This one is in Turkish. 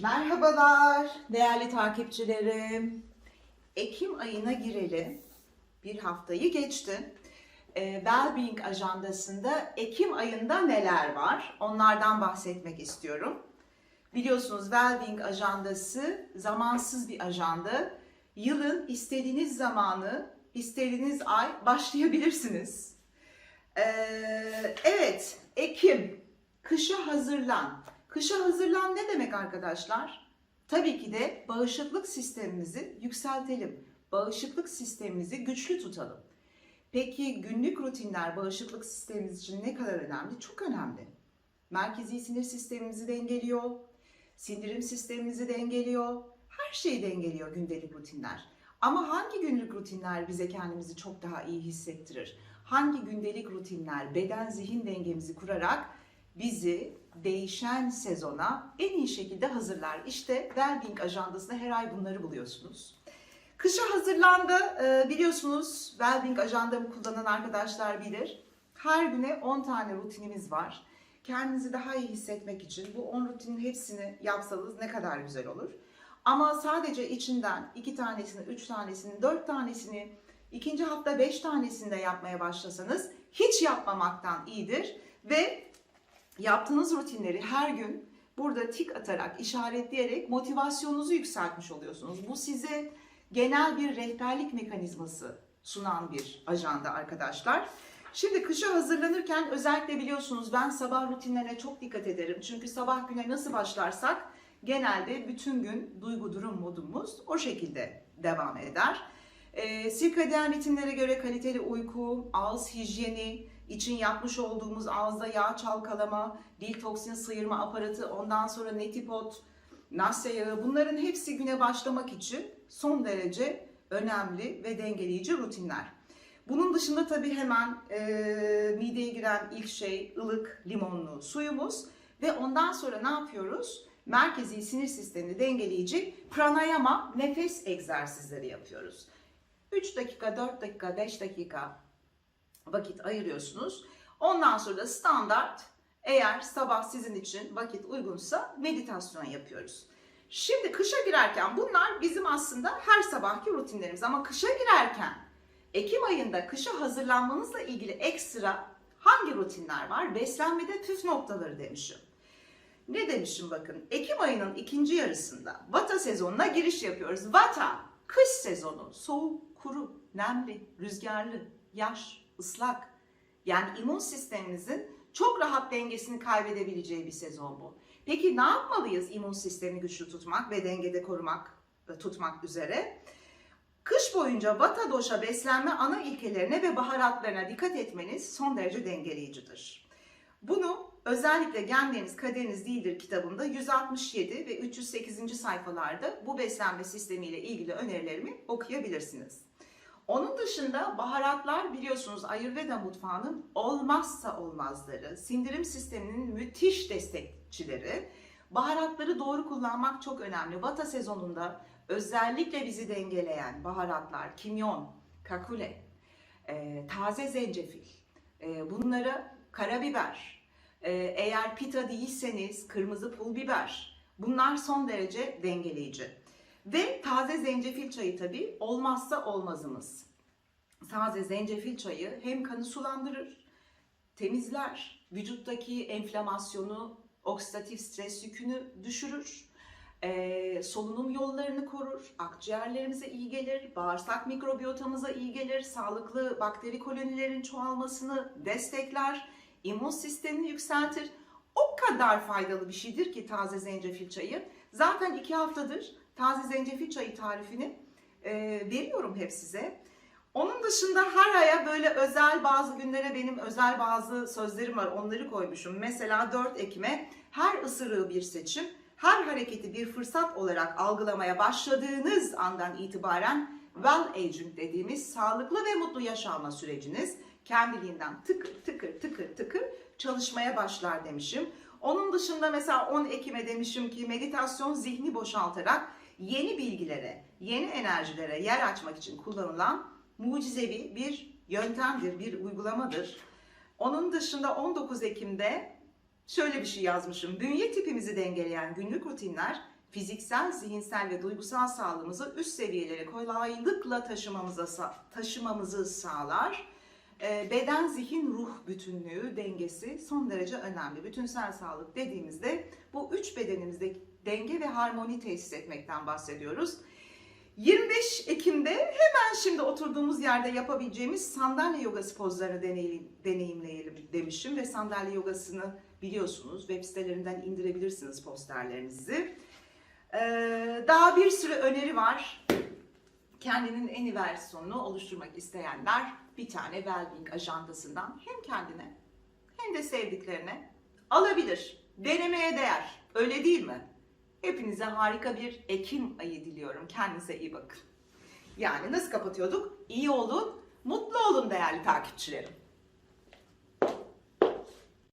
Merhabalar değerli takipçilerim. Ekim ayına gireli bir haftayı geçti. Ee, Wellbeing ajandasında Ekim ayında neler var? Onlardan bahsetmek istiyorum. Biliyorsunuz Wellbeing ajandası zamansız bir ajanda. Yılın istediğiniz zamanı, istediğiniz ay başlayabilirsiniz. Ee, evet, Ekim, kışa hazırlan. Kışa hazırlan ne demek arkadaşlar? Tabii ki de bağışıklık sistemimizi yükseltelim. Bağışıklık sistemimizi güçlü tutalım. Peki günlük rutinler bağışıklık sistemimiz için ne kadar önemli? Çok önemli. Merkezi sinir sistemimizi dengeliyor, sindirim sistemimizi dengeliyor, her şeyi dengeliyor gündelik rutinler. Ama hangi günlük rutinler bize kendimizi çok daha iyi hissettirir? Hangi gündelik rutinler beden zihin dengemizi kurarak bizi değişen sezona en iyi şekilde hazırlar? İşte Wellbeing ajandasında her ay bunları buluyorsunuz. Kışa hazırlandı. Ee, biliyorsunuz Wellbeing ajandamı kullanan arkadaşlar bilir. Her güne 10 tane rutinimiz var. Kendinizi daha iyi hissetmek için bu 10 rutinin hepsini yapsanız ne kadar güzel olur. Ama sadece içinden 2 tanesini, 3 tanesini, 4 tanesini, ikinci hafta 5 tanesini de yapmaya başlasanız hiç yapmamaktan iyidir. Ve yaptığınız rutinleri her gün burada tik atarak, işaretleyerek motivasyonunuzu yükseltmiş oluyorsunuz. Bu size genel bir rehberlik mekanizması sunan bir ajanda arkadaşlar. Şimdi kışa hazırlanırken özellikle biliyorsunuz ben sabah rutinlerine çok dikkat ederim. Çünkü sabah güne nasıl başlarsak genelde bütün gün duygu durum modumuz o şekilde devam eder. E, sirkadiyen ritimlere göre kaliteli uyku, ağız hijyeni, için yapmış olduğumuz ağızda yağ çalkalama, dil toksin sıyırma aparatı, ondan sonra netipot, nasya yağı bunların hepsi güne başlamak için son derece önemli ve dengeleyici rutinler. Bunun dışında tabii hemen e, mideye giren ilk şey ılık limonlu suyumuz ve ondan sonra ne yapıyoruz? Merkezi sinir sistemini dengeleyici pranayama nefes egzersizleri yapıyoruz. 3 dakika, 4 dakika, 5 dakika vakit ayırıyorsunuz. Ondan sonra da standart eğer sabah sizin için vakit uygunsa meditasyon yapıyoruz. Şimdi kışa girerken bunlar bizim aslında her sabahki rutinlerimiz ama kışa girerken Ekim ayında kışa hazırlanmanızla ilgili ekstra hangi rutinler var? Beslenmede püf noktaları demişim. Ne demişim bakın. Ekim ayının ikinci yarısında Vata sezonuna giriş yapıyoruz. Vata kış sezonu. Soğuk, kuru, nemli, rüzgarlı, yaş, ıslak. Yani immün sistemimizin çok rahat dengesini kaybedebileceği bir sezon bu. Peki ne yapmalıyız immün sistemini güçlü tutmak ve dengede korumak, e, tutmak üzere? Kış boyunca Vata Doşa beslenme ana ilkelerine ve baharatlarına dikkat etmeniz son derece dengeleyicidir. Bunu özellikle Genleriniz Kaderiniz Değildir kitabında 167 ve 308. sayfalarda bu beslenme sistemiyle ilgili önerilerimi okuyabilirsiniz. Onun dışında baharatlar biliyorsunuz Ayurveda mutfağının olmazsa olmazları, sindirim sisteminin müthiş destekçileri. Baharatları doğru kullanmak çok önemli. Vata sezonunda özellikle bizi dengeleyen baharatlar, kimyon, kakule, e, taze zencefil, e, bunlara karabiber, e, eğer pita değilseniz kırmızı pul biber, bunlar son derece dengeleyici. Ve taze zencefil çayı tabii olmazsa olmazımız. Taze zencefil çayı hem kanı sulandırır, temizler, vücuttaki enflamasyonu, oksidatif stres yükünü düşürür, ee, solunum yollarını korur, akciğerlerimize iyi gelir, bağırsak mikrobiyotamıza iyi gelir, sağlıklı bakteri kolonilerin çoğalmasını destekler, immün sistemini yükseltir. O kadar faydalı bir şeydir ki taze zencefil çayı. Zaten iki haftadır taze zencefil çayı tarifini e, veriyorum hep size. Onun dışında her aya böyle özel bazı günlere benim özel bazı sözlerim var. Onları koymuşum. Mesela 4 Ekim'e her ısırığı bir seçim, her hareketi bir fırsat olarak algılamaya başladığınız andan itibaren well aging dediğimiz sağlıklı ve mutlu yaşama süreciniz kendiliğinden tıkır tıkır tıkır tıkır çalışmaya başlar demişim. Onun dışında mesela 10 Ekim'e demişim ki meditasyon zihni boşaltarak yeni bilgilere, yeni enerjilere yer açmak için kullanılan mucizevi bir yöntemdir, bir uygulamadır. Onun dışında 19 Ekim'de şöyle bir şey yazmışım. Bünye tipimizi dengeleyen günlük rutinler fiziksel, zihinsel ve duygusal sağlığımızı üst seviyelere kolaylıkla taşımamıza taşımamızı sağlar. Ee, Beden, zihin, ruh bütünlüğü, dengesi son derece önemli. Bütünsel sağlık dediğimizde bu üç bedenimizde denge ve harmoni tesis etmekten bahsediyoruz. 25 Ekim'de hemen şimdi oturduğumuz yerde yapabileceğimiz sandalye yogası pozlarını deneyim- deneyimleyelim demişim ve sandalye yogasını biliyorsunuz web sitelerinden indirebilirsiniz posterlerinizi. Ee, daha bir sürü öneri var. Kendinin en iyi versiyonunu oluşturmak isteyenler bir tane Wellbeing ajandasından hem kendine hem de sevdiklerine alabilir. Denemeye değer. Öyle değil mi? Hepinize harika bir Ekim ayı diliyorum. Kendinize iyi bakın. Yani nasıl kapatıyorduk? İyi olun, mutlu olun değerli takipçilerim.